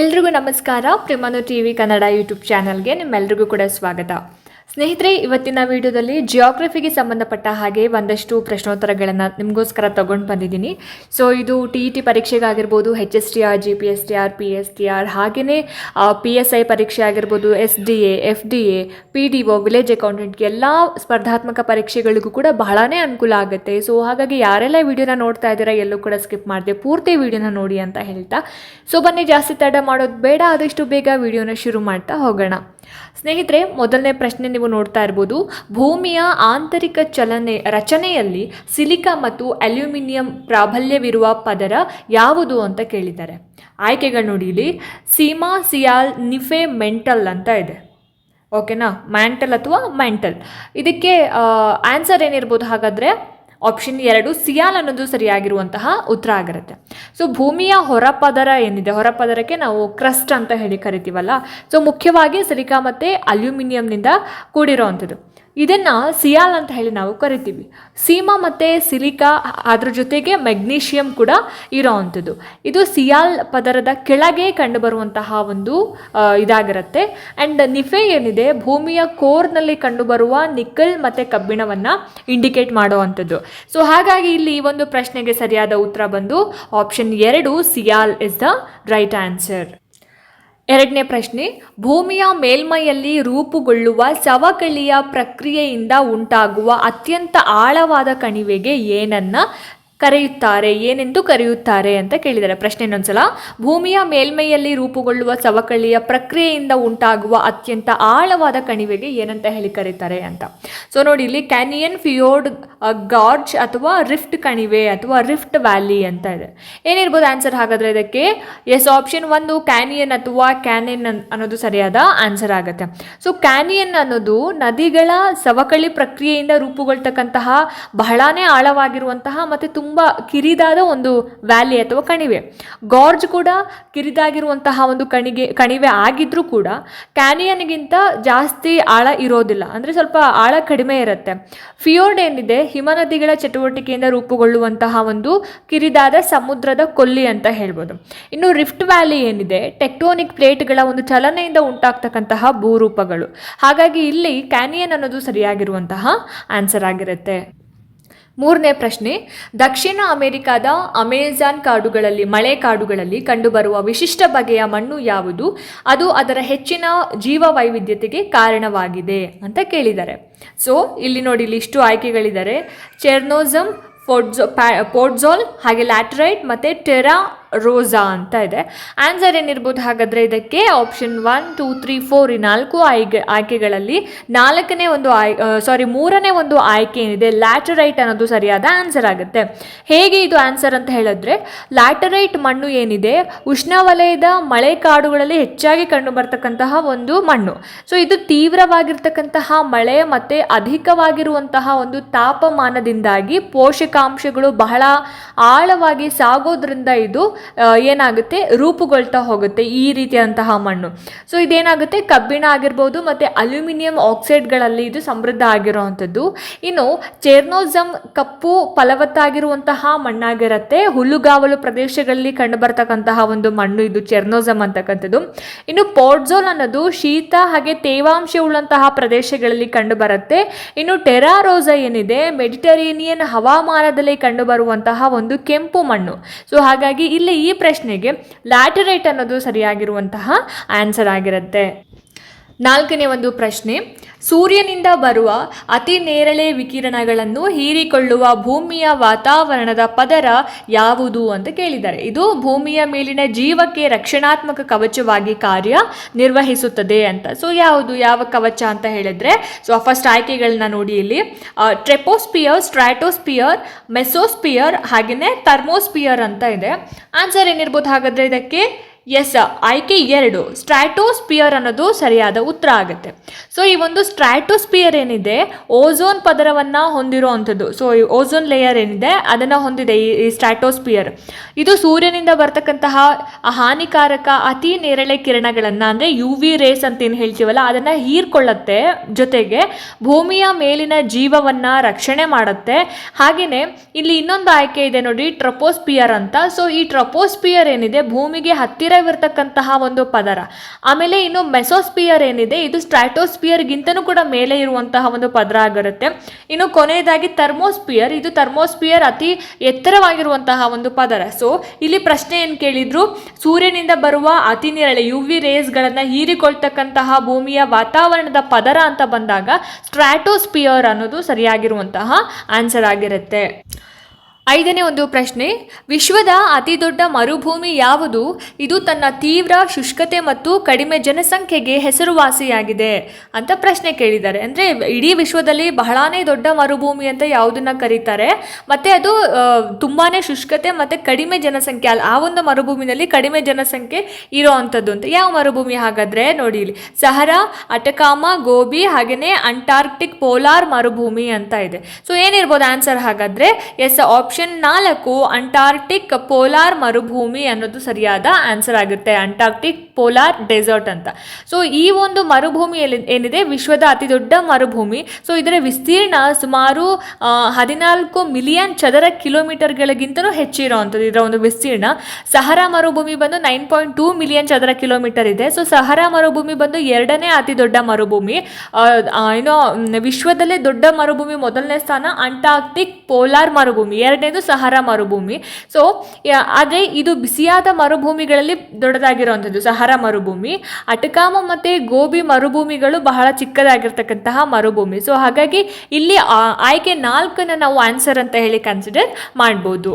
ಎಲ್ರಿಗೂ ನಮಸ್ಕಾರ. ಪ್ರೇಮಾನು ಟಿ ವಿ ಕನ್ನಡ ಯೂಟ್ಯೂಬ್ ಚಾನಲ್ಗೆ ನಿಮ್ಮೆಲ್ರಿಗೂ ಕೂಡ ಸ್ವಾಗತ. ಸ್ನೇಹಿತರೆ, ಇವತ್ತಿನ ವಿಡಿಯೋದಲ್ಲಿ ಜಿಯೋಗ್ರಫಿಗೆ ಸಂಬಂಧಪಟ್ಟ ಹಾಗೆ ಒಂದಷ್ಟು ಪ್ರಶ್ನೋತ್ತರಗಳನ್ನು ನಿಮಗೋಸ್ಕರ ತೊಗೊಂಡು ಬಂದಿದ್ದೀನಿ. ಸೊ ಇದು T E T ಪರೀಕ್ಷೆಗಾಗಿರ್ಬೋದು H S T R G P S T R P S T R ಹಾಗೆಯೇ ಪಿ ಎಸ್ ಐ ಪರೀಕ್ಷೆ ಆಗಿರ್ಬೋದು S D A F D A P D O village ಅಕೌಂಟೆಂಟ್ಗೆ ಎಲ್ಲ ಸ್ಪರ್ಧಾತ್ಮಕ ಪರೀಕ್ಷೆಗಳಿಗೂ ಕೂಡ ಬಹಳನೇ ಅನುಕೂಲ ಆಗುತ್ತೆ. ಸೊ ಹಾಗಾಗಿ ಯಾರೆಲ್ಲ ವಿಡಿಯೋನ ನೋಡ್ತಾ ಇದ್ದೀರಾ, ಎಲ್ಲೂ ಕೂಡ ಸ್ಕಿಪ್ ಮಾಡಿದೆ, ಪೂರ್ತಿ ವಿಡಿಯೋನ ನೋಡಿ ಅಂತ ಹೇಳ್ತಾ. ಸೊ ಬನ್ನಿ, ಜಾಸ್ತಿ ತಡ ಮಾಡೋದು ಬೇಡ, ಆದಷ್ಟು ಬೇಗ ವಿಡಿಯೋನ ಶುರು ಮಾಡ್ತಾ ಹೋಗೋಣ. ಸ್ನೇಹಿತರೆ, ಮೊದಲನೇ ಪ್ರಶ್ನೆ ನೀವು ನೋಡ್ತಾ ಇರ್ಬೋದು. ಭೂಮಿಯ ಆಂತರಿಕ ಚಲನೆ, ರಚನೆಯಲ್ಲಿ ಸಿಲಿಕಾ ಮತ್ತು ಅಲ್ಯೂಮಿನಿಯಂ ಪ್ರಾಬಲ್ಯವಿರುವ ಪದರ ಯಾವುದು ಅಂತ ಕೇಳಿದ್ದಾರೆ. ಆಯ್ಕೆಗಳು ನೋಡಿ ಇಲ್ಲಿ. ಸೀಮಾ ಸಿಯಾಲ್ ನಿಫೆ ಮೆಂಟಲ್ ಅಂತ ಇದೆ. ಓಕೆನಾ? ಮ್ಯಾಂಟಲ್ ಅಥವಾ ಮ್ಯಾಂಟಲ್ ಇದಕ್ಕೆ ಆನ್ಸರ್ ಏನಿರ್ಬೋದು ಹಾಗಾದರೆ? ಆಪ್ಷನ್ ಎರಡು, ಸಿಯಾಲ್ ಅನ್ನೋದು ಸರಿಯಾಗಿರುವಂತಹ ಉತ್ತರ ಆಗಿರುತ್ತೆ. ಸೊ ಭೂಮಿಯ ಹೊರಪದರ ಏನಿದೆ? ಹೊರಪದರಕ್ಕೆ ನಾವು ಕ್ರಸ್ಟ್ ಅಂತ ಹೇಳಿ ಕರಿತೀವಲ್ಲ. ಸೊ ಮುಖ್ಯವಾಗಿ ಸಿಲಿಕಾ ಮತ್ತು ಅಲ್ಯೂಮಿನಿಯಂನಿಂದ ಕೂಡಿರೋವಂಥದ್ದು. ಇದನ್ನು ಸಿಯಾಲ್ ಅಂತ ಹೇಳಿ ನಾವು ಕರಿತೀವಿ. ಸೀಮಾ ಮತ್ತು ಸಿಲಿಕಾ ಅದ್ರ ಜೊತೆಗೆ ಮೆಗ್ನೀಷಿಯಂ ಕೂಡ ಇರೋವಂಥದ್ದು ಇದು ಸಿಯಾಲ್ ಪದರದ ಕೆಳಗೆ ಕಂಡುಬರುವಂತಹ ಒಂದು ಇದಾಗಿರುತ್ತೆ. ಆ್ಯಂಡ್ ನಿಫೆ ಏನಿದೆ, ಭೂಮಿಯ ಕೋರ್ನಲ್ಲಿ ಕಂಡುಬರುವ ನಿಕ್ಕಲ್ ಮತ್ತು ಕಬ್ಬಿಣವನ್ನು ಇಂಡಿಕೇಟ್ ಮಾಡುವಂಥದ್ದು ಸೊ ಹಾಗಾಗಿ ಇಲ್ಲಿ ಈ ಒಂದು ಪ್ರಶ್ನೆಗೆ ಸರಿಯಾದ ಉತ್ತರ ಬಂದು ಆಪ್ಷನ್ ಎರಡು, sial is the right answer ಎರಡನೇ ಪ್ರಶ್ನೆ ಭೂಮಿಯ ಮೇಲ್ಮೈಯಲ್ಲಿ ರೂಪುಗೊಳ್ಳುವ ಸವಕಳಿಯ ಪ್ರಕ್ರಿಯೆಯಿಂದ ಉಂಟಾಗುವ ಅತ್ಯಂತ ಆಳವಾದ ಕಣಿವೆಗೆ ಏನನ್ನ ಕರೆಯುತ್ತಾರೆ, ಏನೆಂದು ಕರೆಯುತ್ತಾರೆ ಅಂತ ಕೇಳಿದ್ದಾರೆ ಪ್ರಶ್ನೆ ಇನ್ನೊಂದ್ಸಲ ಭೂಮಿಯ ಮೇಲ್ಮೈಯಲ್ಲಿ ರೂಪುಗೊಳ್ಳುವ ಸವಕಳಿಯ ಪ್ರಕ್ರಿಯೆಯಿಂದ ಉಂಟಾಗುವ ಅತ್ಯಂತ ಆಳವಾದ ಕಣಿವೆಗೆ ಏನಂತ ಹೇಳಿ ಕರೀತಾರೆ ಅಂತ. ಸೊ ನೋಡಿ, ಇಲ್ಲಿ ಕ್ಯಾನಿಯನ್, ಫಿಯೋರ್ಡ್ ಗಾರ್ಜ್ ಅಥವಾ ರಿಫ್ಟ್ ಕಣಿವೆ ಅಥವಾ ರಿಫ್ಟ್ ವ್ಯಾಲಿ ಅಂತ ಇದೆ. ಏನಿರ್ಬೋದು ಆನ್ಸರ್ ಹಾಗಾದ್ರೆ ಇದಕ್ಕೆ? ಎಸ್ ಆಪ್ಷನ್ ಒಂದು, ಕ್ಯಾನಿಯನ್ ಅಥವಾ ಕ್ಯಾನಿಯನ್ ಅನ್ನೋದು ಸರಿಯಾದ ಆನ್ಸರ್ ಆಗುತ್ತೆ. ಸೊ ಕ್ಯಾನಿಯನ್ ಅನ್ನೋದು ನದಿಗಳ ಸವಕಳಿ ಪ್ರಕ್ರಿಯೆಯಿಂದ ರೂಪುಗೊಳ್ತಕ್ಕಂತಹ ಬಹಳಾನೇ ಆಳವಾಗಿರುವಂತಹ ಮತ್ತು ತುಂಬ ಕಿರಿದಾದ ಒಂದು ವ್ಯಾಲಿ ಅಥವಾ ಕಣಿವೆ. ಗಾರ್ಜ್ ಕೂಡ ಕಿರಿದಾಗಿರುವಂತಹ ಒಂದು ಕಣಿಗೆ, ಕಣಿವೆ ಆಗಿದ್ರೂ ಕೂಡ ಕ್ಯಾನಿಯನ್ಗಿಂತ ಜಾಸ್ತಿ ಆಳ ಇರೋದಿಲ್ಲ. ಅಂದರೆ ಸ್ವಲ್ಪ ಆಳ ಕಡಿಮೆ ಇರುತ್ತೆ. ಫಿಯೋರ್ಡ್ ಏನಿದೆ? ಹಿಮನದಿಗಳ ಚಟುವಟಿಕೆಯಿಂದ ರೂಪುಗೊಳ್ಳುವಂತಹ ಒಂದು ಕಿರಿದಾದ ಸಮುದ್ರದ ಕೊಲ್ಲಿ ಅಂತ ಹೇಳ್ಬೋದು. ಇನ್ನು ರಿಫ್ಟ್ ವ್ಯಾಲಿ ಏನಿದೆ? ಟೆಕ್ಟೋನಿಕ್ ಪ್ಲೇಟ್ಗಳ ಒಂದು ಚಲನೆಯಿಂದ ಉಂಟಾಗ್ತಕ್ಕಂತಹ ಭೂರೂಪಗಳು. ಹಾಗಾಗಿ ಇಲ್ಲಿ ಕ್ಯಾನಿಯನ್ ಅನ್ನೋದು ಸರಿಯಾಗಿರುವಂತಹ ಆನ್ಸರ್ ಆಗಿರುತ್ತೆ. ಮೂರನೇ ಪ್ರಶ್ನೆ, ದಕ್ಷಿಣ ಅಮೆರಿಕಾದ ಅಮೆಜಾನ್ ಕಾಡುಗಳಲ್ಲಿ, ಮಳೆ ಕಾಡುಗಳಲ್ಲಿ ಕಂಡುಬರುವ ವಿಶಿಷ್ಟ ಬಗೆಯ ಮಣ್ಣು ಯಾವುದು? ಅದು ಅದರ ಹೆಚ್ಚಿನ ಜೀವ ವೈವಿಧ್ಯತೆಗೆ ಕಾರಣವಾಗಿದೆ ಅಂತ ಕೇಳಿದ್ದಾರೆ. ಸೊ ಇಲ್ಲಿ ನೋಡಿ ಇಲ್ಲಿ ಇಷ್ಟು ಆಯ್ಕೆಗಳಿದ್ದಾರೆ ಚೆರ್ನೋಸಮ್ ಫೋಡ್ಜೋ ಪ್ಯಾ ಪೋಡ್ಜೋಲ್ ಹಾಗೆ ಲ್ಯಾಟ್ರೈಟ್ ಮತ್ತು ಟೆರಾ ರೋಸಾ ಅಂತ ಇದೆ. ಆನ್ಸರ್ ಏನಿರ್ಬೋದು ಹಾಗಾದರೆ ಇದಕ್ಕೆ? Option one two three four ಈ ನಾಲ್ಕು ಆಯ್ಕೆ ಆಯ್ಕೆಗಳಲ್ಲಿ ನಾಲ್ಕನೇ ಒಂದು ಆಯ್ ಸಾರಿ ಮೂರನೇ ಒಂದು ಆಯ್ಕೆ ಏನಿದೆ? ಲ್ಯಾಟರೈಟ್ ಅನ್ನೋದು ಸರಿಯಾದ ಆನ್ಸರ್ ಆಗುತ್ತೆ. ಹೇಗೆ ಇದು ಆನ್ಸರ್ ಅಂತ ಹೇಳಿದ್ರೆ ಲ್ಯಾಟರೈಟ್ ಮಣ್ಣು ಏನಿದೆ? ಉಷ್ಣವಲಯದ ಮಳೆ ಕಾಡುಗಳಲ್ಲಿ ಹೆಚ್ಚಾಗಿ ಕಂಡು ಬರ್ತಕ್ಕಂತಹ ಒಂದು ಮಣ್ಣು. ಸೊ ಇದು ತೀವ್ರವಾಗಿರ್ತಕ್ಕಂತಹ ಮಳೆ ಮತ್ತು ಅಧಿಕವಾಗಿರುವಂತಹ ಒಂದು ತಾಪಮಾನದಿಂದಾಗಿ ಪೋಷಕಾಂಶಗಳು ಬಹಳ ಆಳವಾಗಿ ಸಾಗೋದ್ರಿಂದ ಇದು ಏನಾಗುತ್ತೆ? ರೂಪುಗೊಳ್ತಾ ಹೋಗುತ್ತೆ ಈ ರೀತಿಯಂತಹ ಮಣ್ಣು. ಸೊ ಇದೇನಾಗುತ್ತೆ? ಕಬ್ಬಿಣ ಆಗಿರ್ಬೋದು ಮತ್ತು ಅಲ್ಯೂಮಿನಿಯಂ ಆಕ್ಸೈಡ್ಗಳಲ್ಲಿ ಇದು ಸಮೃದ್ಧ ಆಗಿರುವಂಥದ್ದು. ಇನ್ನು ಚೇರ್ನೋಸಮ್ ಕಪ್ಪು ಫಲವತ್ತಾಗಿರುವಂತಹ ಮಣ್ಣಾಗಿರುತ್ತೆ. ಹುಲ್ಲುಗಾವಲು ಪ್ರದೇಶಗಳಲ್ಲಿ ಕಂಡುಬರ್ತಕ್ಕಂತಹ ಒಂದು ಮಣ್ಣು ಇದು ಚೆರ್ನೋಸಮ್ ಅಂತಕ್ಕಂಥದ್ದು. ಇನ್ನು ಪೋರ್ಟ್ಜೋಲ್ ಅನ್ನೋದು ಶೀತ ಹಾಗೆ ತೇವಾಂಶ ಉಳ್ಳಂತಹ ಪ್ರದೇಶಗಳಲ್ಲಿ ಕಂಡುಬರುತ್ತೆ. ಇನ್ನು ಟೆರಾರೋಸಾ ಏನಿದೆ? ಮೆಡಿಟರೇನಿಯನ್ ಹವಾಮಾನದಲ್ಲಿ ಕಂಡುಬರುವಂತಹ ಒಂದು ಕೆಂಪು ಮಣ್ಣು. ಸೊ ಹಾಗಾಗಿ ಇಲ್ಲಿ ಈ ಪ್ರಶ್ನೆಗೆ ಲ್ಯಾಟರೇಟ್ ಅನ್ನೋದು ಸರಿಯಾಗಿರುವಂತಹ ಆನ್ಸರ್ ಆಗಿರುತ್ತೆ. ನಾಲ್ಕನೇ ಒಂದು ಪ್ರಶ್ನೆ, ಸೂರ್ಯನಿಂದ ಬರುವ ಅತಿ ನೇರಳೆ ವಿಕಿರಣಗಳನ್ನು ಹೀರಿಕೊಳ್ಳುವ ಭೂಮಿಯ ವಾತಾವರಣದ ಪದರ ಯಾವುದು ಅಂತ ಕೇಳಿದ್ದಾರೆ. ಇದು ಭೂಮಿಯ ಮೇಲಿನ ಜೀವಕ್ಕೆ ರಕ್ಷಣಾತ್ಮಕ ಕವಚವಾಗಿ ಕಾರ್ಯ ನಿರ್ವಹಿಸುತ್ತದೆ ಅಂತ. ಸೊ ಯಾವುದು? ಯಾವ ಕವಚ ಅಂತ ಹೇಳಿದ್ರೆ ಸೊ ಫಸ್ಟ್ ಆಯ್ಕೆಗಳನ್ನ ನೋಡಿ ಇಲ್ಲಿ. ಟ್ರೆಪೋಸ್ಪಿಯರ್, ಸ್ಟ್ರಾಟೋಸ್ಪಿಯರ್, ಮೆಸೋಸ್ಪಿಯರ್ ಹಾಗೆಯೇ ಥರ್ಮೋಸ್ಪಿಯರ್ ಅಂತ ಇದೆ. ಆನ್ಸರ್ ಏನಿರ್ಬೋದು? ಹಾಗಾದ್ರೆ ಇದಕ್ಕೆ ಎಸ್ ಆಯ್ಕೆ ಎರಡು. ಸ್ಟ್ರಾಟೋಸ್ಪಿಯರ್ ಅನ್ನೋದು ಸರಿಯಾದ ಉತ್ತರ ಆಗುತ್ತೆ. ಸೊ ಈ ಒಂದು ಸ್ಟ್ರಾಟೋಸ್ಪಿಯರ್ ಏನಿದೆ ಓಝೋನ್ ಪದರವನ್ನು ಹೊಂದಿರುವಂಥದ್ದು. ಸೊ ಈ ಓಝೋನ್ ಲೇಯರ್ ಏನಿದೆ, ಅದನ್ನು ಹೊಂದಿದೆ ಈ ಈ ಸ್ಟ್ರಾಟೋಸ್ಪಿಯರ್ ಇದು ಸೂರ್ಯನಿಂದ ಬರ್ತಕ್ಕಂತಹ ಹಾನಿಕಾರಕ ಅತಿ ನೇರಳೆ ಕಿರಣಗಳನ್ನು, ಅಂದರೆ ಯು ವಿ ರೇಸ್ ಅಂತ ಏನು ಹೇಳ್ತೀವಲ್ಲ, ಅದನ್ನು ಹೀರ್ಕೊಳ್ಳುತ್ತೆ. ಜೊತೆಗೆ ಭೂಮಿಯ ಮೇಲಿನ ಜೀವವನ್ನು ರಕ್ಷಣೆ ಮಾಡುತ್ತೆ. ಹಾಗೆಯೇ ಇಲ್ಲಿ ಇನ್ನೊಂದು ಆಯ್ಕೆ ಇದೆ ನೋಡಿ ಟ್ರಪೋಸ್ಪಿಯರ್ ಅಂತ. ಸೊ ಈ ಟ್ರಪೋಸ್ಪಿಯರ್ ಏನಿದೆ, ಭೂಮಿಗೆ ಹತ್ತಿರ ಚಿಕ್ಕದಾಗಿರ್ತಕ್ಕಂತಹ ಒಂದು ಪದರ. ಆಮೇಲೆ ಇನ್ನು ಮೆಸೋಸ್ಪಿಯರ್ ಏನಿದೆ, ಇದು ಸ್ಟ್ರಾಟೋಸ್ಪಿಯರ್ಗಿಂತನೂ ಕೂಡ ಮೇಲೆ ಇರುವಂತಹ ಒಂದು ಪದರ ಆಗಿರುತ್ತೆ. ಇನ್ನು ಕೊನೆಯದಾಗಿ ಥರ್ಮೋಸ್ಪಿಯರ್, ಇದು ಥರ್ಮೋಸ್ಪಿಯರ್ ಅತಿ ಎತ್ತರವಾಗಿರುವಂತಹ ಒಂದು ಪದರ. ಸೊ ಇಲ್ಲಿ ಪ್ರಶ್ನೆ ಏನು ಕೇಳಿದ್ರು? ಸೂರ್ಯನಿಂದ ಬರುವ ಅತಿ ನೇರಳೆ ಯು ವಿ ರೇಸ್ಗಳನ್ನು ಹೀರಿಕೊಳ್ತಕ್ಕಂತಹ ಭೂಮಿಯ ವಾತಾವರಣದ ಪದರ ಅಂತ ಬಂದಾಗ ಸ್ಟ್ರಾಟೋಸ್ಪಿಯರ್ ಅನ್ನೋದು ಸರಿಯಾಗಿರುವಂತಹ ಆನ್ಸರ್ ಆಗಿರುತ್ತೆ. ಐದನೇ ಒಂದು ಪ್ರಶ್ನೆ, ವಿಶ್ವದ ಅತಿ ದೊಡ್ಡ ಮರುಭೂಮಿ ಯಾವುದು? ಇದು ತನ್ನ ತೀವ್ರ ಶುಷ್ಕತೆ ಮತ್ತು ಕಡಿಮೆ ಜನಸಂಖ್ಯೆಗೆ ಹೆಸರುವಾಸಿಯಾಗಿದೆ ಅಂತ ಪ್ರಶ್ನೆ ಕೇಳಿದ್ದಾರೆ. ಅಂದರೆ ಇಡೀ ವಿಶ್ವದಲ್ಲಿ ಬಹಳಾನೇ ದೊಡ್ಡ ಮರುಭೂಮಿ ಅಂತ ಯಾವುದನ್ನ ಕರೀತಾರೆ. ಮತ್ತು ಅದು ತುಂಬಾ ಶುಷ್ಕತೆ ಮತ್ತು ಕಡಿಮೆ ಜನಸಂಖ್ಯೆ ಅಲ್ಲ ಆ ಒಂದು ಮರುಭೂಮಿನಲ್ಲಿ ಕಡಿಮೆ ಜನಸಂಖ್ಯೆ ಇರೋ ಅಂಥದ್ದು ಅಂತ. ಯಾವ ಮರುಭೂಮಿ ಹಾಗಾದರೆ ನೋಡಿ ಇಲ್ಲಿ. ಸಹರಾ, ಅಟಕಾಮ, ಗೋಬಿ ಹಾಗೆಯೇ ಅಂಟಾರ್ಕ್ಟಿಕ್ ಪೋಲಾರ್ ಮರುಭೂಮಿ ಅಂತ ಇದೆ. ಸೊ ಏನಿರ್ಬೋದು ಆನ್ಸರ್ ಹಾಗಾದರೆ ಎಸ್ ಆಪ್ಷನ್ ನಾಲ್ಕು ಅಂಟಾರ್ಟಿಕ್ ಪೋಲಾರ್ ಮರುಭೂಮಿ ಅನ್ನೋದು ಸರಿಯಾದ ಆನ್ಸರ್ ಆಗುತ್ತೆ ಅಂಟಾರ್ಟಿಕ್ ಪೋಲಾರ್ ಡೆಸರ್ಟ್ ಅಂತ. ಸೊ ಈ ಒಂದು ಮರುಭೂಮಿಯಲ್ಲಿ ಏನಿದೆ? ವಿಶ್ವದ ಅತಿ ದೊಡ್ಡ ಮರುಭೂಮಿ. ಸೊ ಇದರ ವಿಸ್ತೀರ್ಣ ಸುಮಾರು ಹದಿನಾಲ್ಕು ಮಿಲಿಯನ್ ಚದರ ಕಿಲೋಮೀಟರ್ಗಳಿಗಿಂತಲೂ ಹೆಚ್ಚಿರೋವಂಥದ್ದು ಇದರ ಒಂದು ವಿಸ್ತೀರ್ಣ. ಸಹರಾ ಮರುಭೂಮಿ ಬಂದು ನೈನ್ ಪಾಯಿಂಟ್ ಟೂ ಮಿಲಿಯನ್ ಚದರ ಕಿಲೋಮೀಟರ್ ಇದೆ. ಸೊ ಸಹರಾ ಮರುಭೂಮಿ ಬಂದು ಎರಡನೇ ಅತಿ ದೊಡ್ಡ ಮರುಭೂಮಿ. ಏನೋ ವಿಶ್ವದಲ್ಲೇ ದೊಡ್ಡ ಮರುಭೂಮಿ ಮೊದಲನೇ ಸ್ಥಾನ ಅಂಟಾರ್ಕ್ಟಿಕ್ ಪೋಲಾರ್ ಮರುಭೂಮಿ. ಎರಡನೇದು ಸಹಾರಾ ಮರುಭೂಮಿ. ಸೊ ಆದರೆ ಇದು ಬಿಸಿಯಾದ ಮರುಭೂಮಿಗಳಲ್ಲಿ ದೊಡ್ಡದಾಗಿರುವಂಥದ್ದು ಸಹಾರಾ ಮರುಭೂಮಿ. ಅಟಕಾಮ ಮತ್ತು ಗೋಬಿ ಮರುಭೂಮಿಗಳು ಬಹಳ ಚಿಕ್ಕದಾಗಿರ್ತಕ್ಕಂತಹ ಮರುಭೂಮಿ. ಸೊ ಹಾಗಾಗಿ ಇಲ್ಲಿ ಆಯ್ಕೆ ನಾಲ್ಕನ್ನು ನಾವು ಆನ್ಸರ್ ಅಂತ ಹೇಳಿ ಕನ್ಸಿಡರ್ ಮಾಡ್ಬೋದು.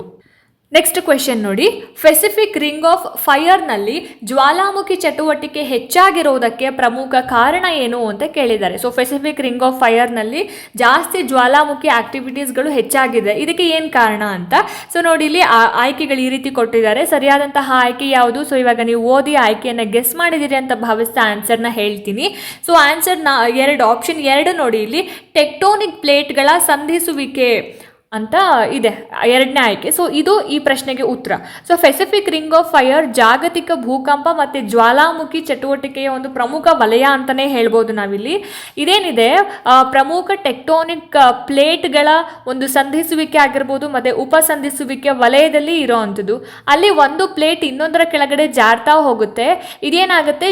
ನೆಕ್ಸ್ಟ್ ಕ್ವೆಶನ್ ನೋಡಿ. ಪೆಸಿಫಿಕ್ ರಿಂಗ್ ಆಫ್ ಫೈರ್ನಲ್ಲಿ ಜ್ವಾಲಾಮುಖಿ ಚಟುವಟಿಕೆ ಹೆಚ್ಚಾಗಿರೋದಕ್ಕೆ ಪ್ರಮುಖ ಕಾರಣ ಏನು ಅಂತ ಕೇಳಿದ್ದಾರೆ. ಸೊ ಪೆಸಿಫಿಕ್ ರಿಂಗ್ ಆಫ್ ಫೈರ್ನಲ್ಲಿ ಜಾಸ್ತಿ ಜ್ವಾಲಾಮುಖಿ ಆಕ್ಟಿವಿಟೀಸ್ಗಳು ಹೆಚ್ಚಾಗಿದೆ. ಇದಕ್ಕೆ ಏನು ಕಾರಣ ಅಂತ? ಸೊ ನೋಡಿ, ಇಲ್ಲಿ ಆಯ್ಕೆಗಳು ಈ ರೀತಿ ಕೊಟ್ಟಿದ್ದಾರೆ. ಸರಿಯಾದಂತಹ ಆಯ್ಕೆ ಯಾವುದು? ಸೊ ಇವಾಗ ನೀವು ಓದಿ ಆಯ್ಕೆಯನ್ನು ಗೆಸ್ ಮಾಡಿದ್ದೀರಿ ಅಂತ ಭಾವಿಸ್ತಾ ಆನ್ಸರ್ನ ಹೇಳ್ತೀನಿ. ಸೊ ಆನ್ಸರ್ನ ಎರಡು ಆಪ್ಷನ್ ಎರಡು ನೋಡಿ. ಇಲ್ಲಿ ಟೆಕ್ಟೋನಿಕ್ ಪ್ಲೇಟ್ಗಳ ಸಂಧಿಸುವಿಕೆ ಅಂತ ಇದೆ, ಎರಡನೇ ಆಯ್ಕೆ. ಸೊ ಇದು ಈ ಪ್ರಶ್ನೆಗೆ ಉತ್ತರ. So Pacific ring of fire ಜಾಗತಿಕ ಭೂಕಂಪ ಮತ್ತು ಜ್ವಾಲಾಮುಖಿ ಚಟುವಟಿಕೆಯ ಒಂದು ಪ್ರಮುಖ ವಲಯ ಅಂತಲೇ ಹೇಳ್ಬೋದು ನಾವಿಲ್ಲಿ. ಇದೇನಿದೆ? ಪ್ರಮುಖ ಟೆಕ್ಟೋನಿಕ್ ಪ್ಲೇಟ್ಗಳ ಒಂದು ಸಂಧಿಸುವಿಕೆ ಆಗಿರ್ಬೋದು, ಮತ್ತು ಉಪಸಂಧಿಸುವಿಕೆ ವಲಯದಲ್ಲಿ ಇರೋವಂಥದ್ದು ಅಲ್ಲಿ ಒಂದು ಪ್ಲೇಟ್ ಇನ್ನೊಂದರ ಕೆಳಗಡೆ ಜಾರ್ತಾ ಹೋಗುತ್ತೆ. ಇದೇನಾಗುತ್ತೆ?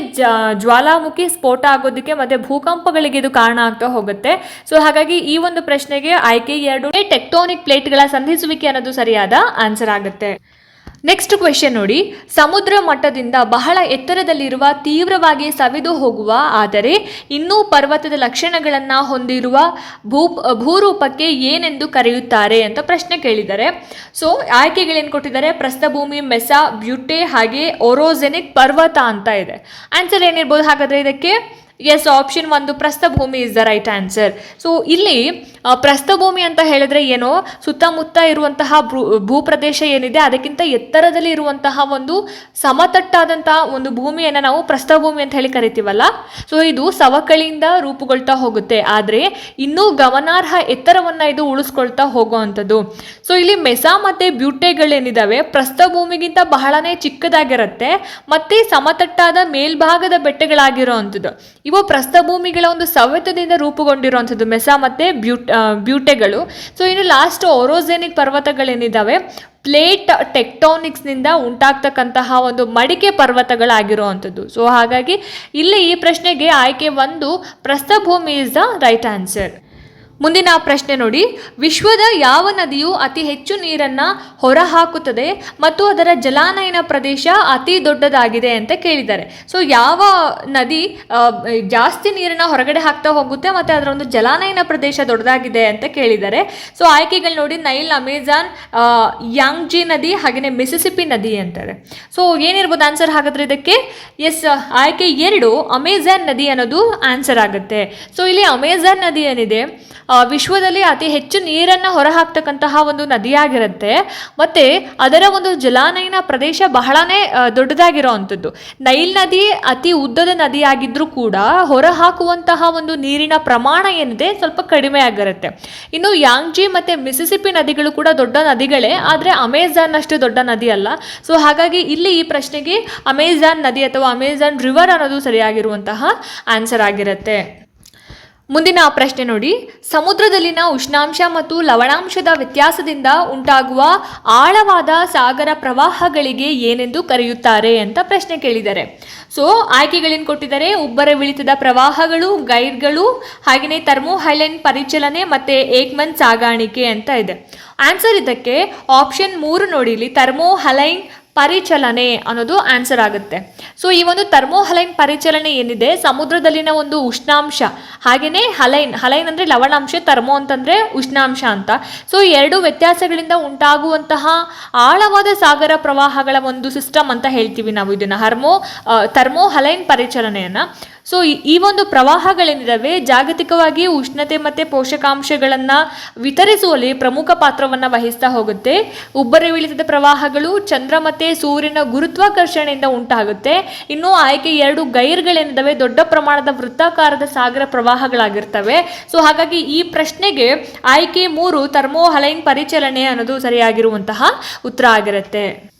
ಜ್ವಾಲಾಮುಖಿ ಸ್ಫೋಟ ಆಗೋದಕ್ಕೆ ಮತ್ತು ಭೂಕಂಪಗಳಿಗೆ ಇದು ಕಾರಣ ಆಗ್ತಾ ಹೋಗುತ್ತೆ. ಸೊ ಹಾಗಾಗಿ ಈ ಒಂದು ಪ್ರಶ್ನೆಗೆ ಆಯ್ಕೆ ಎರಡು. ಟೆಕ್ಟೋನಿಕ್ ಪ್ಲೇಟ್ಗಳ ಸಂಧಿಸುವಿಕೆ ಅನ್ನೋದು ಸರಿಯಾದ ಆನ್ಸರ್ ಆಗುತ್ತೆ. ನೆಕ್ಸ್ಟ್ ಕ್ವೆಶನ್ ನೋಡಿ. ಸಮುದ್ರ ಮಟ್ಟದಿಂದ ಬಹಳ ಎತ್ತರದಲ್ಲಿರುವ ತೀವ್ರವಾಗಿ ಸವಿದು ಹೋಗುವ, ಆದರೆ ಇನ್ನೂ ಪರ್ವತದ ಲಕ್ಷಣಗಳನ್ನು ಹೊಂದಿರುವ ಭೂ, ಭೂರೂಪಕ್ಕೆ ಏನೆಂದು ಕರೆಯುತ್ತಾರೆ ಅಂತ ಪ್ರಶ್ನೆ ಕೇಳಿದ್ದಾರೆ ಸೊ ಆಯ್ಕೆಗಳೇನು ಕೊಟ್ಟಿದ್ದಾರೆ? ಪ್ರಸ್ಥಭೂಮಿ ಮೆಸಾ, ಬ್ಯೂಟೆ ಹಾಗೆ ಓರೋಜೆನಿಕ್ ಪರ್ವತ ಅಂತ ಇದೆ. ಆನ್ಸರ್ ಏನಿರ್ಬೋದು ಹಾಗಾದರೆ ಇದಕ್ಕೆ? ಎಸ್ ಆಪ್ಷನ್ ಒಂದು ಪ್ರಸ್ಥಭೂಮಿ is the right answer so ಇಲ್ಲಿ ಪ್ರಸ್ಥಭೂಮಿ ಅಂತ ಹೇಳಿದ್ರೆ ಏನು? ಸುತ್ತಮುತ್ತ ಇರುವಂತಹ ಭೂಪ್ರದೇಶ ಏನಿದೆ, ಅದಕ್ಕಿಂತ ಎತ್ತರದಲ್ಲಿ ಇರುವಂತಹ ಒಂದು ಸಮತಟ್ಟಾದಂತಹ ಒಂದು ಭೂಮಿಯನ್ನು ನಾವು ಪ್ರಸ್ಥಭೂಮಿ ಅಂತ ಹೇಳಿ ಕರಿತೀವಲ್ಲ? ಸೊ ಇದು ಸವಕಳಿಯಿಂದ ರೂಪುಗೊಳ್ತಾ ಹೋಗುತ್ತೆ. ಆದರೆ, ಇನ್ನೂ ಗಮನಾರ್ಹ ಎತ್ತರವನ್ನು ಇದು ಉಳಿಸ್ಕೊಳ್ತಾ ಹೋಗುವಂಥದ್ದು. ಸೊ ಇಲ್ಲಿ ಮೆಸಾ ಮತ್ತು ಬ್ಯೂಟೆಗಳೇನಿದ್ದಾವೆ ಪ್ರಸ್ಥಭೂಮಿಗಿಂತ ಬಹಳನೇ ಚಿಕ್ಕದಾಗಿರುತ್ತೆ, ಮತ್ತು ಸಮತಟ್ಟಾದ ಮೇಲ್ಭಾಗದ ಬೆಟ್ಟಗಳಾಗಿರೋ ಅಂಥದ್ದು ಇವು ಪ್ರಸ್ಥಭೂಮಿಗಳ ಒಂದು ಸವೆತದಿಂದ ರೂಪುಗೊಂಡಿರುವಂಥದ್ದು ಮೆಸಾ ಮತ್ತು ಬ್ಯೂಟ್ ಬ್ಯೂಟೆಗಳು. ಸೊ ಇನ್ನು ಲಾಸ್ಟ್ ಓರೋಜೆನಿಕ್ ಪರ್ವತಗಳೇನಿದ್ದಾವೆ ಪ್ಲೇಟ್ ಟೆಕ್ಟಾನಿಕ್ಸ್ನಿಂದ ಉಂಟಾಗ್ತಕ್ಕಂತಹ ಒಂದು ಮಡಿಕೆ ಪರ್ವತಗಳಾಗಿರುವಂಥದ್ದು. ಸೊ ಹಾಗಾಗಿ ಇಲ್ಲಿ ಈ ಪ್ರಶ್ನೆಗೆ ಆಯ್ಕೆ ಒಂದು ಪ್ರಸ್ಥಭೂಮಿ ಇಸ್ ದ ರೈಟ್ ಆನ್ಸರ್ ಮುಂದಿನ ಪ್ರಶ್ನೆ ನೋಡಿ. ವಿಶ್ವದ ಯಾವ ನದಿಯು ಅತಿ ಹೆಚ್ಚು ನೀರನ್ನು ಹೊರಹಾಕುತ್ತದೆ ಮತ್ತು ಅದರ ಜಲಾನಯನ ಪ್ರದೇಶ ಅತಿ ದೊಡ್ಡದಾಗಿದೆ ಅಂತ ಕೇಳಿದ್ದಾರೆ. ಸೊ ಯಾವ ನದಿ ಜಾಸ್ತಿ ನೀರನ್ನು ಹೊರಗಡೆ ಹಾಕ್ತಾ ಹೋಗುತ್ತೆ ಮತ್ತು ಅದರ ಒಂದು ಜಲಾನಯನ ಪ್ರದೇಶ ದೊಡ್ಡದಾಗಿದೆ ಅಂತ ಕೇಳಿದ್ದಾರೆ. ಸೊ ಆಯ್ಕೆಗಳು ನೋಡಿ. ನೈಲ್, ಅಮೆಜಾನ್ ಯಾಂಗ್ ಯಾಂಗ್ಜಿ ನದಿ ಹಾಗೆಯೇ ಮಿಸಿಸಿಪಿ ನದಿ ಅಂತಾರೆ. ಸೊ ಏನಿರ್ಬೋದು ಆನ್ಸರ್ ಹಾಗಾದ್ರೆ ಇದಕ್ಕೆ? ಎಸ್, ಆಯ್ಕೆ ಎರಡು, ಅಮೆಜಾನ್ ನದಿ ಅನ್ನೋದು ಆನ್ಸರ್ ಆಗುತ್ತೆ. ಸೊ ಇಲ್ಲಿ ಅಮೆಜಾನ್ ನದಿ ಏನಿದೆ? ವಿಶ್ವದಲ್ಲಿ ಅತಿ ಹೆಚ್ಚು ನೀರನ್ನು ಹೊರಹಾಕ್ತಕ್ಕಂತಹ ಒಂದು ನದಿಯಾಗಿರುತ್ತೆ. ಮತ್ತು ಅದರ ಒಂದು ಜಲಾನಯನ ಪ್ರದೇಶ ಬಹಳನೇ ದೊಡ್ಡದಾಗಿರೋವಂಥದ್ದು ನೈಲ್ ನದಿ ಅತಿ ಉದ್ದದ ನದಿಯಾಗಿದ್ದರೂ ಕೂಡ ಹೊರಹಾಕುವಂತಹ ಒಂದು ನೀರಿನ ಪ್ರಮಾಣ ಏನಿದೆ ಸ್ವಲ್ಪ ಕಡಿಮೆ ಆಗಿರುತ್ತೆ. ಇನ್ನು ಯಾಂಗ್ಜಿ ಮತ್ತು ಮಿಸಿಸಿಪಿ ನದಿಗಳು ಕೂಡ ದೊಡ್ಡ ನದಿಗಳೇ, ಆದರೆ ಅಮೆಜಾನ್ ಅಷ್ಟು ದೊಡ್ಡ ನದಿ ಅಲ್ಲ. ಸೊ, ಹಾಗಾಗಿ ಇಲ್ಲಿ ಈ ಪ್ರಶ್ನೆಗೆ ಅಮೆಜಾನ್ ನದಿ ಅಥವಾ ಅಮೆಜಾನ್ ರಿವರ್ ಅನ್ನೋದು ಸರಿಯಾಗಿರುವಂತಹ ಆನ್ಸರ್ ಆಗಿರುತ್ತೆ. ಮುಂದಿನ ಪ್ರಶ್ನೆ ನೋಡಿ. ಸಮುದ್ರದಲ್ಲಿನ ಉಷ್ಣಾಂಶ ಮತ್ತು ಲವಣಾಂಶದ ವ್ಯತ್ಯಾಸದಿಂದ ಉಂಟಾಗುವ ಆಳವಾದ ಸಾಗರ ಪ್ರವಾಹಗಳಿಗೆ ಏನೆಂದು ಕರೆಯುತ್ತಾರೆ ಅಂತ ಪ್ರಶ್ನೆ ಕೇಳಿದ್ದಾರೆ ಸೊ, ಆಯ್ಕೆಗಳೇನು ಕೊಟ್ಟಿದ್ದಾರೆ? ಉಬ್ಬರವಿಳಿತದ ಪ್ರವಾಹಗಳು, ಗೈಡ್ಗಳು ಹಾಗೆಯೇ ಥರ್ಮೋಹೈಲೈನ್ ಪರಿಚಲನೆ ಮತ್ತು ಏಕ್ಮನ್ ಸಾಗಾಣಿಕೆ ಅಂತ ಇದೆ. ಆನ್ಸರ್ ಇದಕ್ಕೆ ಆಪ್ಷನ್ ಮೂರು ನೋಡಿ. ಇಲ್ಲಿ ಥರ್ಮೋಹಲೈನ್ ಪರಿಚಲನೆ ಅನ್ನೋದು ಆನ್ಸರ್ ಆಗುತ್ತೆ. ಸೊ ಈ ಒಂದು ಥರ್ಮೋಹಲೈನ್ ಪರಿಚಲನೆ ಏನಿದೆ, ಸಮುದ್ರದಲ್ಲಿನ ಒಂದು ಉಷ್ಣಾಂಶ ಹಾಗೆಯೇ ಹಲೈನ್ ಹಲೈನ್ ಅಂದರೆ ಲವಣಾಂಶ, ಥರ್ಮೋ ಅಂತಂದರೆ ಉಷ್ಣಾಂಶ ಅಂತ. ಸೊ ಎರಡು ವ್ಯತ್ಯಾಸಗಳಿಂದ ಉಂಟಾಗುವಂತಹ ಆಳವಾದ ಸಾಗರ ಪ್ರವಾಹಗಳ ಒಂದು ಸಿಸ್ಟಮ್ ಅಂತ ಹೇಳ್ತೀವಿ ನಾವು ಇದನ್ನು. ಹರ್ಮೋ ಥರ್ಮೋ ಹಲೈನ್ ಪರಿಚಲನೆಯನ್ನು. ಸೊ ಈ- ಒಂದು ಪ್ರವಾಹಗಳೇನಿದಾವೆ, ಜಾಗತಿಕವಾಗಿ ಉಷ್ಣತೆ ಮತ್ತು ಪೋಷಕಾಂಶಗಳನ್ನು ವಿತರಿಸುವಲ್ಲಿ ಪ್ರಮುಖ ಪಾತ್ರವನ್ನು ವಹಿಸ್ತಾ ಹೋಗುತ್ತೆ. ಉಬ್ಬರವಿಳಿತದ ಪ್ರವಾಹಗಳು ಚಂದ್ರ ಮತ್ತು ಸೂರ್ಯನ ಗುರುತ್ವಾಕರ್ಷಣೆಯಿಂದ ಉಂಟಾಗುತ್ತೆ. ಇನ್ನು ಆಯ್ಕೆ ಎರಡು ಗೈರ್ಗಳೇನಿದಾವೆ, ದೊಡ್ಡ ಪ್ರಮಾಣದ ವೃತ್ತಾಕಾರದ ಸಾಗರ ಪ್ರವಾಹಗಳಾಗಿರ್ತವೆ. ಸೊ ಹಾಗಾಗಿ ಈ ಪ್ರಶ್ನೆಗೆ ಆಯ್ಕೆ ಮೂರು ಥರ್ಮೋಹಲೈನ್ ಪರಿಚಲನೆ ಅನ್ನೋದು ಸರಿಯಾಗಿರುವಂತಹ ಉತ್ತರ ಆಗಿರುತ್ತೆ.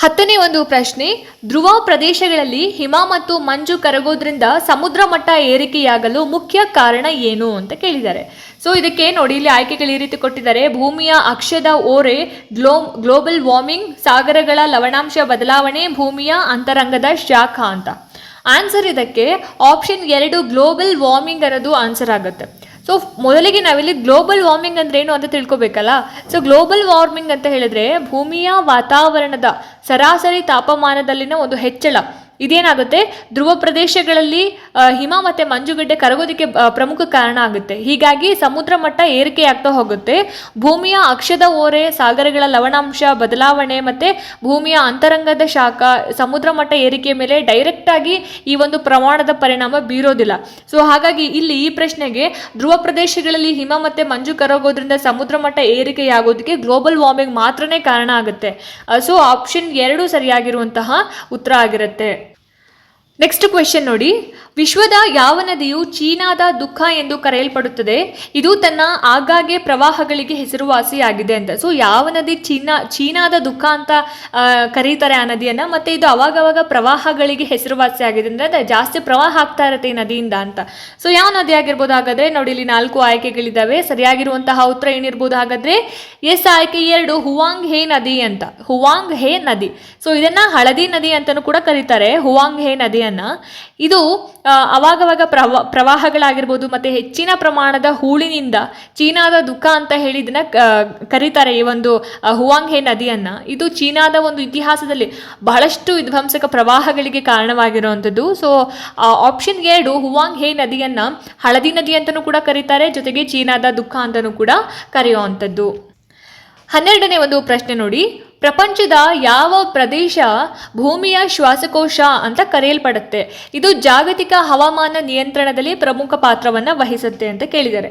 ಹತ್ತನೇ ಒಂದು ಪ್ರಶ್ನೆ, ಧ್ರುವ ಪ್ರದೇಶಗಳಲ್ಲಿ ಹಿಮ ಮತ್ತು ಮಂಜು ಕರಗೋದ್ರಿಂದ ಸಮುದ್ರ ಮಟ್ಟ ಏರಿಕೆಯಾಗಲು ಮುಖ್ಯ ಕಾರಣ ಏನು ಅಂತ ಕೇಳಿದ್ದಾರೆ. ಸೊ ಇದಕ್ಕೆ ನೋಡಿ, ಇಲ್ಲಿ ಆಯ್ಕೆಗಳು ಈ ರೀತಿ ಕೊಟ್ಟಿದ್ದಾರೆ. ಭೂಮಿಯ ಅಕ್ಷದ ಓರೆ, ಗ್ಲೋ, ಗ್ಲೋಬಲ್ ವಾರ್ಮಿಂಗ್, ಸಾಗರಗಳ ಲವಣಾಂಶ ಬದಲಾವಣೆ, ಭೂಮಿಯ ಅಂತರಂಗದ ಶಾಖ ಅಂತ. ಆನ್ಸರ್ ಇದಕ್ಕೆ ಆಪ್ಷನ್ ಎರಡು, ಗ್ಲೋಬಲ್ ವಾರ್ಮಿಂಗ್ ಅನ್ನೋದು ಆನ್ಸರ್ ಆಗುತ್ತೆ. ಸೊ ಮೊದಲಿಗೆ ನಾವಿಲ್ಲಿ ಗ್ಲೋಬಲ್ ವಾರ್ಮಿಂಗ್ ಅಂದ್ರೆ ಏನು ಅಂತ ತಿಳ್ಕೊಬೇಕಲ್ಲ? ಸೊ ಗ್ಲೋಬಲ್ ವಾರ್ಮಿಂಗ್ ಅಂತ ಹೇಳಿದ್ರೆ ಭೂಮಿಯ ವಾತಾವರಣದ ಸರಾಸರಿ ತಾಪಮಾನದಲ್ಲಿನ ಒಂದು ಹೆಚ್ಚಳ. ಇದೇನಾಗುತ್ತೆ? ಧ್ರುವ ಪ್ರದೇಶಗಳಲ್ಲಿ ಹಿಮ ಮತ್ತು ಮಂಜುಗಡ್ಡೆ ಕರಗೋದಕ್ಕೆ ಪ್ರಮುಖ ಕಾರಣ ಆಗುತ್ತೆ. ಹೀಗಾಗಿ ಸಮುದ್ರ ಮಟ್ಟ ಏರಿಕೆಯಾಗ್ತಾ ಹೋಗುತ್ತೆ. ಭೂಮಿಯ ಅಕ್ಷದ ಓರೆ, ಸಾಗರಗಳ ಲವಣಾಂಶ, ಬದಲಾವಣೆ ಮತ್ತು ಭೂಮಿಯ ಅಂತರಂಗದ ಶಾಖ, ಸಮುದ್ರ ಮಟ್ಟ ಏರಿಕೆ ಮೇಲೆ ಡೈರೆಕ್ಟಾಗಿ ಈ ಒಂದು ಪ್ರಮಾಣದ ಪರಿಣಾಮ ಬೀರೋದಿಲ್ಲ. ಸೊ ಹಾಗಾಗಿ ಇಲ್ಲಿ ಈ ಪ್ರಶ್ನೆಗೆ ಧ್ರುವ ಪ್ರದೇಶಗಳಲ್ಲಿ ಹಿಮ ಮತ್ತು ಮಂಜು ಕರಗೋದ್ರಿಂದ ಸಮುದ್ರ ಮಟ್ಟ ಏರಿಕೆಯಾಗೋದಕ್ಕೆ ಗ್ಲೋಬಲ್ ವಾರ್ಮಿಂಗ್ ಮಾತ್ರನೇ ಕಾರಣ ಆಗುತ್ತೆ. ಸೊ ಆಪ್ಷನ್ ಎರಡು ಸರಿಯಾಗಿರುವಂತಹ ಉತ್ತರ ಆಗಿರುತ್ತೆ. ನೆಕ್ಸ್ಟ್ ಕ್ವೆಶನ್ ನೋಡಿ. ವಿಶ್ವದ ಯಾವ ನದಿಯು ಚೀನಾದ ದುಃಖ ಎಂದು ಕರೆಯಲ್ಪಡುತ್ತದೆ? ಇದು ತನ್ನ ಆಗಾಗ್ಗೆ ಪ್ರವಾಹಗಳಿಗೆ ಹೆಸರುವಾಸಿಯಾಗಿದೆ ಅಂತ. ಸೊ ಯಾವ ನದಿ ಚೀನಾ, ಚೀನಾದ ದುಃಖ ಅಂತ ಕರೀತಾರೆ ಆ ನದಿಯನ್ನು, ಮತ್ತು ಇದು ಅವಾಗವಾಗ ಪ್ರವಾಹಗಳಿಗೆ ಹೆಸರುವಾಸಿಯಾಗಿದೆ ಅಂದರೆ ಅದೇ ಜಾಸ್ತಿ ಪ್ರವಾಹ ಆಗ್ತಾ ಇರುತ್ತೆ ಈ ನದಿಯಿಂದ ಅಂತ. ಸೊ ಯಾವ ನದಿ ಆಗಿರ್ಬೋದು ಹಾಗಾದರೆ, ನೋಡಿ ಇಲ್ಲಿ ನಾಲ್ಕು ಆಯ್ಕೆಗಳಿದ್ದಾವೆ ಸರಿಯಾಗಿರುವಂತಹ ಉತ್ತರ ಏನಿರ್ಬೋದು ಹಾಗಾದರೆ, ಎಸ್ ಆಯ್ಕೆ ಎರಡು, ಹುವಾಂಗ್ ಹೇ ನದಿ ಅಂತ. ಹುವಾಂಗ್ ಹೇ ನದಿ. ಸೊ ಇದನ್ನ ಹಳದಿ ನದಿ ಅಂತಲೂ ಕೂಡ ಕರೀತಾರೆ. ಹುವಾಂಗ್ ಹೇ ನದಿಯನ್ನ ಇದು ಅವಾಗವಾಗ ಪ್ರವಾ, ಪ್ರವಾಹಗಳಾಗಿರ್ಬೋದು ಮತ್ತು ಹೆಚ್ಚಿನ ಪ್ರಮಾಣದ ಹೂಳಿನಿಂದ ಚೀನಾದ ದುಃಖ ಅಂತ ಹೇಳಿ ಇದನ್ನ ಕರೀತಾರೆ ಈ ಒಂದು ಹುವಾಂಗ್ ಹೇ ನದಿಯನ್ನ. ಇದು ಚೀನಾದ ಒಂದು ಇತಿಹಾಸದಲ್ಲಿ ಬಹಳಷ್ಟು ವಿಧ್ವಂಸಕ ಪ್ರವಾಹಗಳಿಗೆ ಕಾರಣವಾಗಿರುವಂಥದ್ದು. ಸೊ ಆಪ್ಷನ್ ಎರಡು ಹುವಾಂಗ್ ಹೇ ನದಿಯನ್ನ ಹಳದಿ ನದಿ ಅಂತಲೂ ಕೂಡ ಕರೀತಾರೆ, ಜೊತೆಗೆ ಚೀನಾದ ದುಃಖ ಅಂತಲೂ ಕೂಡ ಕರೆಯುವಂಥದ್ದು. ಹನ್ನೆರಡನೇ ಒಂದು ಪ್ರಶ್ನೆ ನೋಡಿ. ಪ್ರಪಂಚದ ಯಾವ ಪ್ರದೇಶ ಭೂಮಿಯ ಶ್ವಾಸಕೋಶ ಅಂತ ಕರೆಯಲ್ಪಡುತ್ತೆ. ಇದು ಜಾಗತಿಕ ಹವಾಮಾನ ನಿಯಂತ್ರಣದಲ್ಲಿ ಪ್ರಮುಖ ಪಾತ್ರವನ್ನು ವಹಿಸುತ್ತೆ ಅಂತ ಕೇಳಿದ್ದಾರೆ.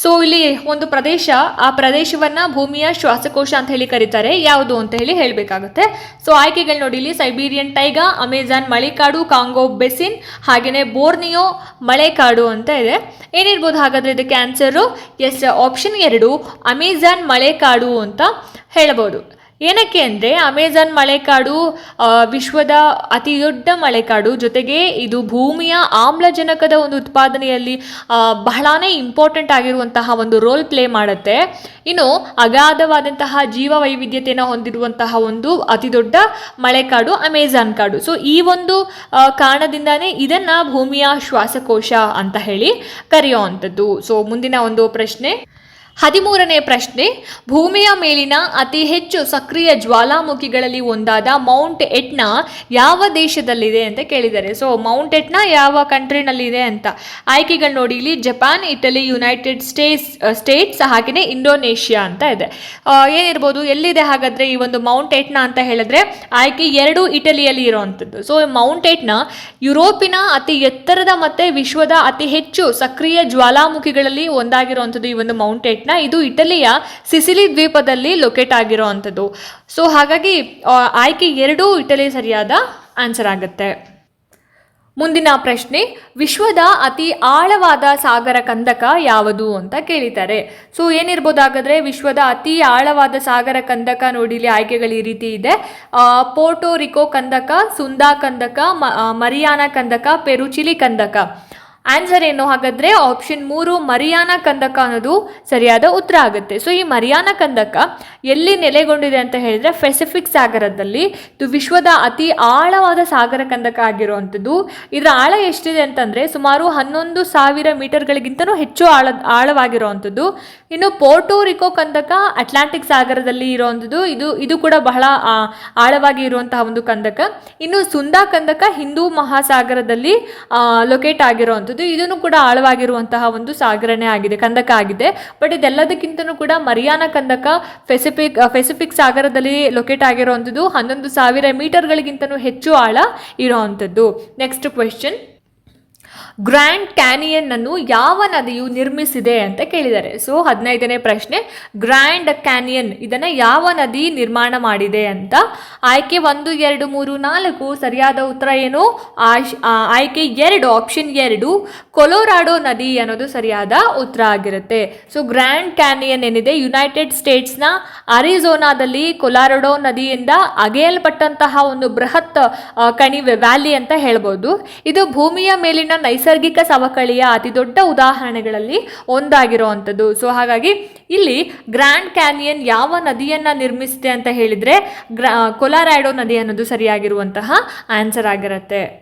ಸೊ ಇಲ್ಲಿ ಒಂದು ಪ್ರದೇಶ, ಆ ಪ್ರದೇಶವನ್ನ ಭೂಮಿಯ ಶ್ವಾಸಕೋಶ ಅಂತ ಹೇಳಿ ಕರೀತಾರೆ. ಯಾವುದು ಅಂತ ಹೇಳಿ ಹೇಳಬೇಕಾಗುತ್ತೆ. ಸೊ ಆಯ್ಕೆಗಳು ನೋಡಿ, ಇಲ್ಲಿ ಸೈಬೀರಿಯನ್ ಟೈಗಾ ಅಮೆಜಾನ್ ಮಳೆಕಾಡು, ಕಾಂಗೋ ಬೆಸಿನ್ ಹಾಗೆಯೇ ಬೋರ್ನಿಯೋ ಮಳೆಕಾಡು ಅಂತ ಇದೆ. ಏನಿರ್ಬೋದು ಹಾಗಾದ್ರೆ ಇದಕ್ಕೆ ಆನ್ಸರು ಎಸ್ ಆಪ್ಷನ್ ಎರಡು, ಅಮೆಜಾನ್ ಮಳೆಕಾಡು ಅಂತ ಹೇಳಬಹುದು ಏನಕ್ಕೆ ಅಂದರೆ ಅಮೆಜಾನ್ ಮಳೆಕಾಡು ವಿಶ್ವದ ಅತಿ ದೊಡ್ಡ ಮಳೆಕಾಡು ಜೊತೆಗೆ ಇದು ಭೂಮಿಯ ಆಮ್ಲಜನಕದ ಒಂದು ಉತ್ಪಾದನೆಯಲ್ಲಿ ಬಹಳಾ ಬಹಳಾನೇ ಇಂಪಾರ್ಟೆಂಟ್ ಆಗಿರುವಂತಹ ಒಂದು ರೋಲ್ ಪ್ಲೇ ಮಾಡುತ್ತೆ. ಇನ್ನು ಅಗಾಧವಾದಂತಹ ಜೀವ ವೈವಿಧ್ಯತೆಯನ್ನು ಹೊಂದಿರುವಂತಹ ಒಂದು ಅತಿ ದೊಡ್ಡ ಮಳೆಕಾಡು ಅಮೆಜಾನ್ ಕಾಡು. ಸೊ ಈ ಒಂದು ಕಾರಣದಿಂದಾನೇ ಇದನ್ನು ಭೂಮಿಯ ಶ್ವಾಸಕೋಶ ಅಂತ ಹೇಳಿ ಕರೆಯುವಂಥದ್ದು. ಸೊ ಮುಂದಿನ ಒಂದು ಪ್ರಶ್ನೆ. ಹದಿಮೂರನೇ ಪ್ರಶ್ನೆ, ಭೂಮಿಯ ಮೇಲಿನ ಅತಿ ಹೆಚ್ಚು ಸಕ್ರಿಯ ಜ್ವಾಲಾಮುಖಿಗಳಲ್ಲಿ ಒಂದಾದ ಮೌಂಟ್ ಎಟ್ನ ಯಾವ ದೇಶದಲ್ಲಿದೆ ಅಂತ ಕೇಳಿದ್ದಾರೆ. ಸೊ ಮೌಂಟ್ ಎಟ್ನ ಯಾವ ಕಂಟ್ರಿನಲ್ಲಿದೆ ಅಂತ. ಆಯ್ಕೆಗಳು ನೋಡಿ, ಇಲ್ಲಿ Japan, Italy, United States States ಹಾಗೆಯೇ ಇಂಡೋನೇಷ್ಯಾ ಅಂತ ಇದೆ. ಏನಿರ್ಬೋದು, ಎಲ್ಲಿದೆ ಹಾಗಾದರೆ ಈ ಒಂದು ಮೌಂಟ್ ಎಟ್ನ ಅಂತ ಹೇಳಿದ್ರೆ, ಆಯ್ಕೆ ಎರಡು ಇಟಲಿಯಲ್ಲಿ ಇರುವಂಥದ್ದು. ಸೊ ಮೌಂಟ್ ಎಟ್ನಾ ಯುರೋಪಿನ ಅತಿ ಎತ್ತರದ ಮತ್ತು ವಿಶ್ವದ ಅತಿ ಹೆಚ್ಚು ಸಕ್ರಿಯ ಜ್ವಾಲಾಮುಖಿಗಳಲ್ಲಿ ಒಂದಾಗಿರುವಂಥದ್ದು ಈ ಒಂದು ಮೌಂಟ್ ಇದು ಇಟಲಿಯ ಸಿಸಿಲಿ ದ್ವೀಪದಲ್ಲಿ ಲೊಕೇಟ್ ಆಗಿರುವಂಥದ್ದು. ಸೊ ಹಾಗಾಗಿ ಆಯ್ಕೆ ಎರಡೂ ಇಟಲಿ ಸರಿಯಾದ ಆನ್ಸರ್ ಆಗುತ್ತೆ. ಮುಂದಿನ ಪ್ರಶ್ನೆ, ವಿಶ್ವದ ಅತಿ ಆಳವಾದ ಸಾಗರ ಕಂದಕ ಯಾವುದು ಅಂತ ಕೇಳಿದ್ದಾರೆ. ಸೊ ಏನಿರ್ಬೋದು ಹಾಗಾದ್ರೆ ವಿಶ್ವದ ಅತಿ ಆಳವಾದ ಸಾಗರ ಕಂದಕ ನೋಡಿ ಇಲ್ಲಿ ಆಯ್ಕೆಗಳು ಈ ರೀತಿ ಇದೆ. ಪೋರ್ಟೋರಿಕೋ ಪೋರ್ಟೋ ರಿಕೋ ಕಂದಕ, ಸುಂದಾ ಕಂದಕ ಮರಿಯಾನ ಕಂದಕ, ಪೆರುಚಿಲಿ ಕಂದಕ. ಆನ್ಸರ್ ಏನು ಹಾಗಾದರೆ ಆಪ್ಷನ್ ಮೂರು ಮರಿಯಾನ ಕಂದಕ ಅನ್ನೋದು ಸರಿಯಾದ ಉತ್ತರ ಆಗುತ್ತೆ. ಸೊ ಈ ಮರಿಯಾನ ಕಂದಕ ಎಲ್ಲಿ ನೆಲೆಗೊಂಡಿದೆ ಅಂತ ಹೇಳಿದ್ರೆ ಪೆಸಿಫಿಕ್ ಸಾಗರದಲ್ಲಿ. ಇದು ವಿಶ್ವದ ಅತಿ ಆಳವಾದ ಸಾಗರ ಕಂದಕ ಆಗಿರುವಂಥದ್ದು. ಇದರ ಆಳ ಎಷ್ಟಿದೆ ಅಂತಂದ್ರೆ ಸುಮಾರು ಹನ್ನೊಂದು ಸಾವಿರ ಮೀಟರ್ಗಳಿಗಿಂತನೂ ಹೆಚ್ಚು ಆಳ, ಆಳವಾಗಿರುವಂಥದ್ದು. ಇನ್ನು ಪೋರ್ಟೋರಿಕೋ ಕಂದಕ ಅಟ್ಲಾಂಟಿಕ್ ಸಾಗರದಲ್ಲಿ ಇರುವಂಥದ್ದು. ಇದು ಇದು ಕೂಡ ಬಹಳ ಆಳವಾಗಿ ಇರುವಂತಹ ಒಂದು ಕಂದಕ. ಇನ್ನು ಸುಂದಾ ಕಂದಕ ಹಿಂದೂ ಮಹಾಸಾಗರದಲ್ಲಿ ಲೊಕೇಟ್ ಆಗಿರುವಂಥದ್ದು. ಇದನ್ನು ಕೂಡ ಆಳವಾಗಿರುವಂತಹ ಒಂದು ಸಾಗರಣೆ ಆಗಿದೆ, ಕಂದಕ ಆಗಿದೆ. ಬಟ್ ಇದೆಲ್ಲದಕ್ಕಿಂತನೂ ಕೂಡ ಮರಿಯಾನ ಕಂದಕ ಫೆಸಿಫಿಕ್ ಪೆಸಿಫಿಕ್ ಸಾಗರದಲ್ಲಿ ಲೊಕೇಟ್ ಆಗಿರುವಂಥದ್ದು ಹನ್ನೊಂದು ಸಾವಿರ ಮೀಟರ್ಗಳಿಗಿಂತನೂ ಹೆಚ್ಚು ಆಳ ಇರೋವಂಥದ್ದು. ನೆಕ್ಸ್ಟ್ ಕ್ವೆಶ್ಚನ್ ಗ್ರ್ಯಾಂಡ್ ಕ್ಯಾನಿಯನ್ ಅನ್ನು ಯಾವ ನದಿಯು ನಿರ್ಮಿಸಿದೆ ಅಂತ ಕೇಳಿದ್ದಾರೆ. ಸೊ, ಹದಿನೈದನೇ ಪ್ರಶ್ನೆ, ಗ್ರ್ಯಾಂಡ್ ಕ್ಯಾನಿಯನ್ ಇದನ್ನ ಯಾವ ನದಿ ನಿರ್ಮಾಣ ಮಾಡಿದೆ ಅಂತ? ಆಯ್ಕೆ ಒಂದು, ಎರಡು, ಮೂರು, ನಾಲ್ಕು, ಸರಿಯಾದ ಉತ್ತರ ಏನು? ಆಯ್ಕೆ ಎರಡು, ಆಪ್ಷನ್ ಎರಡು, ಕೊಲೋರಾಡೋ ನದಿ ಅನ್ನೋದು ಸರಿಯಾದ ಉತ್ತರ ಆಗಿರುತ್ತೆ. ಸೊ, ಗ್ರ್ಯಾಂಡ್ ಕ್ಯಾನಿಯನ್ ಏನಿದೆ? ಯುನೈಟೆಡ್ ಸ್ಟೇಟ್ಸ್ನ ಅರಿಜೋನಾದಲ್ಲಿ ಕೊಲಾರಡೋ ನದಿಯಿಂದ ಅಗೆಯಲ್ಪಟ್ಟಂತಹ ಒಂದು ಬೃಹತ್ ಕಣಿವೆ ವ್ಯಾಲಿ ಅಂತ ಹೇಳ್ಬೋದು. ಇದು ಭೂಮಿಯ ಮೇಲಿನ ಸವಕಳಿಯ ಅತಿ ದೊಡ್ಡ ಉದಾಹರಣೆಗಳಲ್ಲಿ ಒಂದಾಗಿರುವಂಥದ್ದು. ಸೊ ಹಾಗಾಗಿ ಇಲ್ಲಿ ಗ್ರ್ಯಾಂಡ್ ಕ್ಯಾನಿಯನ್ ಯಾವ ನದಿಯನ್ನ ನಿರ್ಮಿಸಿದೆ ಅಂತ ಹೇಳಿದ್ರೆ ಗ್ರಾ ನದಿ ಅನ್ನೋದು ಸರಿಯಾಗಿರುವಂತಹ ಆನ್ಸರ್ ಆಗಿರುತ್ತೆ.